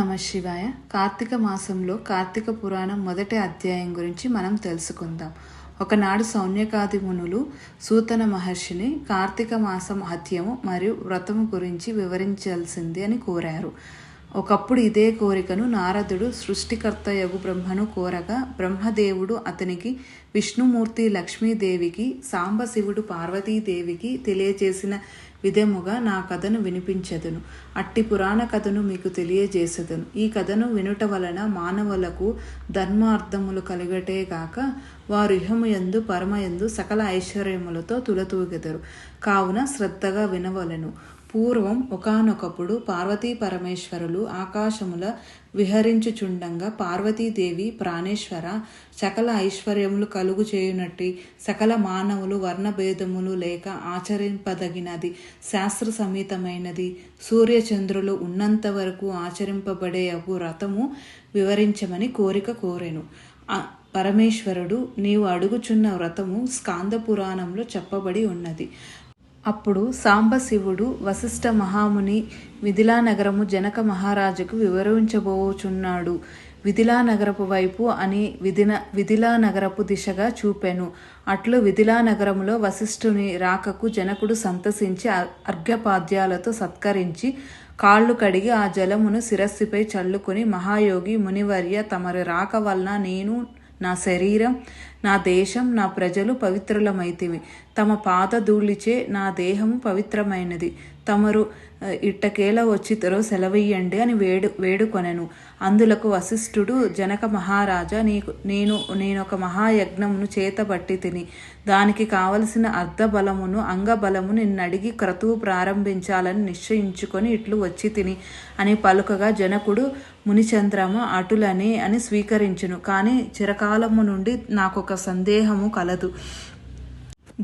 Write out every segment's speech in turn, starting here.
నమ శివాయ. కార్తీక మాసంలో కార్తీక పురాణం మొదటి అధ్యాయం గురించి మనం తెలుసుకుందాం. ఒకనాడు సౌన్యకాది మునులు సూతన మహర్షిని కార్తీక మాసం హత్యము మరియు వ్రతము గురించి వివరించాల్సింది అని కోరారు. ఒకప్పుడు ఇదే కోరికను నారదుడు సృష్టికర్త యగు బ్రహ్మను కోరగా బ్రహ్మదేవుడు అతనికి విష్ణుమూర్తి లక్ష్మీదేవికి సాంబశివుడు పార్వతీదేవికి తెలియజేసిన విధముగా నా కథను వినిపించదును. అట్టి పురాణ కథను మీకు తెలియజేసేదను. ఈ కథను వినుట వలన మానవులకు ధర్మార్థములు కలిగటే గాక వారు ఇహముయందు పరమయందు సకల ఐశ్వర్యములతో తులతూగెదరు. కావున శ్రద్ధగా వినవలెను. పూర్వం ఒకానొకప్పుడు పార్వతీ పరమేశ్వరులు ఆకాశముల విహరించుచుండంగా పార్వతీదేవి ప్రాణేశ్వర సకల ఐశ్వర్యములు కలుగు చేయునట్టి సకల మానవులు వర్ణభేదములు లేక ఆచరింపదగినది శాస్త్ర సమేతమైనది. సూర్యచంద్రులు ఉన్నంత వరకు ఆచరింపబడే అగు రథము వివరించమని కోరిక కోరెను. పరమేశ్వరుడు నీవు అడుగుచున్న వ్రతము స్కాంద పురాణంలో చెప్పబడి ఉన్నది. అప్పుడు సాంబశివుడు వశిష్ఠ మహాముని విధిలానగరము జనక మహారాజుకు వివరించబోచున్నాడు. విధిలా నగరపు వైపు అని విధిన విధిలా నగరపు దిశగా చూపెను. అట్లు విధిలానగరములో వశిష్ఠుని రాకకు జనకుడు సంతసించి అర్ఘ్యపాద్యాలతో సత్కరించి కాళ్ళు కడిగి ఆ జలమును శిరస్సుపై చల్లుకొని మహాయోగి మునివర్య తమరి రాక వలన నేను నా శరీరం నా దేశం నా ప్రజలు పవిత్రులమైతివి తమ పాదధూళిచే నా దేహము పవిత్రమైనది. తమరు ఇట్టకేల వచ్చితరో సెలవయ్యండి అని వేడు వేడుకొనెను. అందులకు వశిష్ఠుడు జనక మహారాజా నీకు నేను నేనొక మహాయజ్ఞమును చేతబట్టి తిని దానికి కావలసిన అర్ధబలమును అంగబలము నిన్నడిగి క్రతువు ప్రారంభించాలని నిశ్చయించుకొని ఇట్లు వచ్చి తిని అని పలుకగా జనకుడు మునిచంద్రము అటులనే అని స్వీకరించును. కానీ చిరకాలము నుండి నాకొక సందేహము కలదు.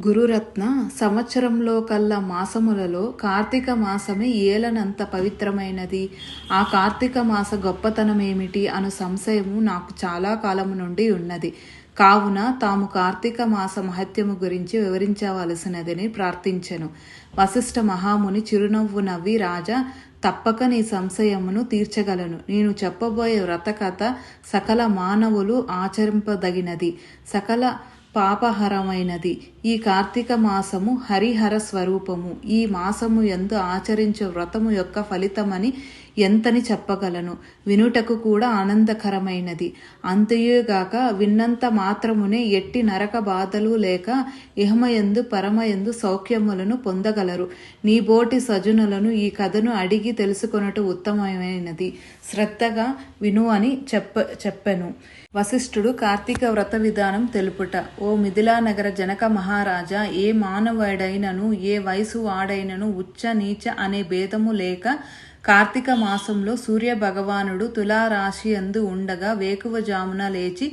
గురురత్న సంవత్సరంలో కల్లా మాసములలో కార్తీక మాసమే ఏలనంత పవిత్రమైనది. ఆ కార్తీక మాస గొప్పతనం ఏమిటి అను సంశయము నాకు చాలా కాలము నుండి ఉన్నది. కావున తాము కార్తీక మాస మహత్యము గురించి వివరించవలసినదని ప్రార్థించెను. వశిష్ఠ మహాముని చిరునవ్వు నవ్వి రాజా తప్పక నీ సంశయమును తీర్చగలను. నేను చెప్పబోయే వ్రతకథ సకల మానవులు ఆచరింపదగినది సకల పాపహరమైనది. ఈ కార్తీక మాసము హరిహర స్వరూపము. ఈ మాసము ఎందు ఆచరించే వ్రతము యొక్క ఫలితమని ఎంతని చెప్పగలను? వినుటకు కూడా ఆనందకరమైనది. అంతయేగాక విన్నంత మాత్రమునే ఎట్టి నరక బాధలు లేక ఇహమయందు పరమయందు సౌఖ్యములను పొందగలరు. నీ బోటి సజునులను ఈ కథను అడిగి తెలుసుకొనట ఉత్తమమైనది. శ్రద్ధగా విను అని చెప్ప చెప్పెను. వశిష్ఠుడు కార్తీక వ్రత విధానం తెలుపుట. ఓ మిథిలానగర జనక మహారాజా ఏ మానవుడైనను ఏ వయసు వాడైనను ఉచ్చ నీచ అనే భేదము లేక కార్తీక మాసంలో సూర్య భగవానుడు తులారాశి అందు ఉండగా వేకువజామున లేచి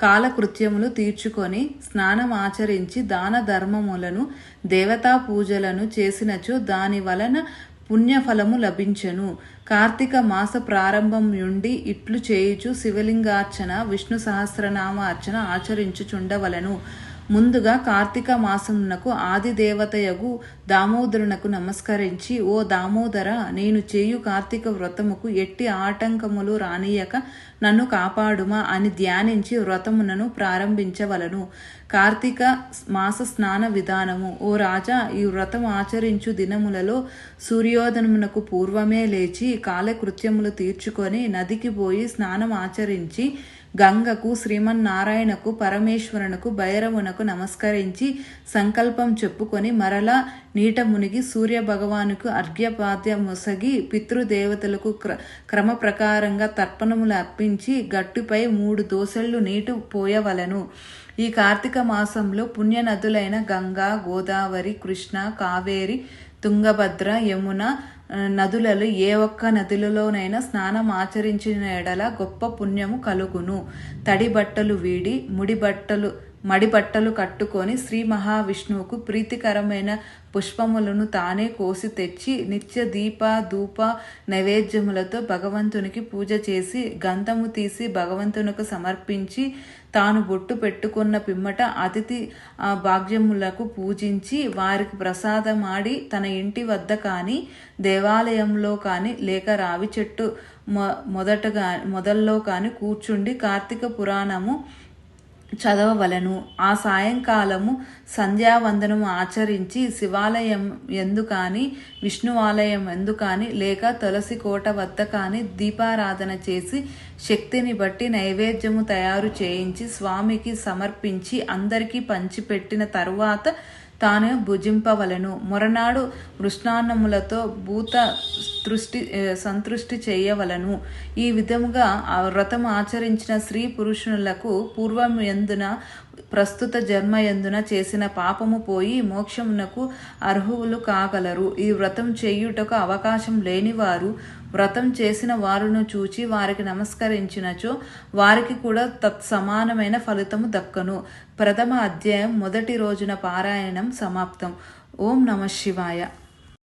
కాలకృత్యములు తీర్చుకొని స్నానం ఆచరించి దాన ధర్మములను దేవతా పూజలను చేసినచో దాని వలన పుణ్యఫలము లభించెను. కార్తీక మాస ప్రారంభం నుండి ఇట్లు చేయుచు శివలింగార్చన విష్ణు సహస్రనామ అర్చన ఆచరించుచుండవలను. ముందుగా కార్తీక మాసమునకు ఆదిదేవతయగు దామోదరునకు నమస్కరించి ఓ దామోదర నేను చేయు కార్తీక వ్రతముకు ఎట్టి ఆటంకములు రానియక నన్ను కాపాడుమా అని ధ్యానించి వ్రతమునను ప్రారంభించవలను. కార్తీక మాస స్నాన విధానము. ఓ రాజా ఈ వ్రతం ఆచరించు దినములలో సూర్యోదనమునకు పూర్వమే లేచి కాలకృత్యములు తీర్చుకొని నదికి పోయి స్నానం ఆచరించి గంగకు శ్రీమన్నారాయణకు పరమేశ్వరునకు భైరవునకు నమస్కరించి సంకల్పం చెప్పుకొని మరలా నీట మునిగి సూర్య భగవానుకు అర్ఘ్యపాద్య ముసగి పితృదేవతలకు క్ర క్రమ ప్రకారంగా తర్పణములు అర్పించి గట్టుపై మూడు దోసెళ్ళు నీటు పోయవలను. ఈ కార్తీక మాసంలో పుణ్య నదులైన గంగా గోదావరి కృష్ణ కావేరి తుంగభద్ర యమున నదులలో ఏ ఒక్క నదులలోనైనా స్నానం ఆచరించిన ఎడల గొప్ప పుణ్యము కలుగును. తడి బట్టలు వీడి ముడి బట్టలు మడిబట్టలు కట్టుకొని శ్రీ మహావిష్ణువుకు ప్రీతికరమైన పుష్పములను తానే కోసి తెచ్చి నిత్య దీప ధూప నైవేద్యములతో భగవంతునికి పూజ చేసి గంధము తీసి భగవంతునికి సమర్పించి తాను బొట్టు పెట్టుకున్న పిమ్మట అతిథి భాగ్యములకు పూజించి వారికి ప్రసాదమాడి తన ఇంటి వద్ద కానీ దేవాలయంలో కానీ లేక రావి చెట్టు మొ మొదటగా మొదల్లో కానీ కూర్చుండి కార్తీక పురాణము చదవవలను. ఆ సాయంకాలము సంధ్యావందనము ఆచరించి శివాలయం ఎందు కానీ విష్ణువాలయం ఎందు కానీ లేక తులసి కోట వద్ద కానీ దీపారాధన చేసి శక్తిని బట్టి నైవేద్యము తయారు చేయించి స్వామికి సమర్పించి అందరికీ పంచిపెట్టిన తరువాత తాను భుజింపవలను. మొరనాడు మృష్ణాన్నములతో భూత తృష్టి సంతృష్టి చేయవలను. ఈ విధముగా ఆ వ్రతం ఆచరించిన స్త్రీ పురుషులకు పూర్వం ఎందున ప్రస్తుత జన్మ ఎందున చేసిన పాపము పోయి మోక్షమునకు అర్హువులు కాగలరు. ఈ వ్రతం చేయుటకు అవకాశం లేనివారు వ్రతం చేసిన వారును చూచి వారికి నమస్కరించినచో వారికి కూడా తత్సమానమైన ఫలితము దక్కను. ప్రథమ అధ్యాయం మొదటి రోజున పారాయణం సమాప్తం. ఓం నమ శివాయ.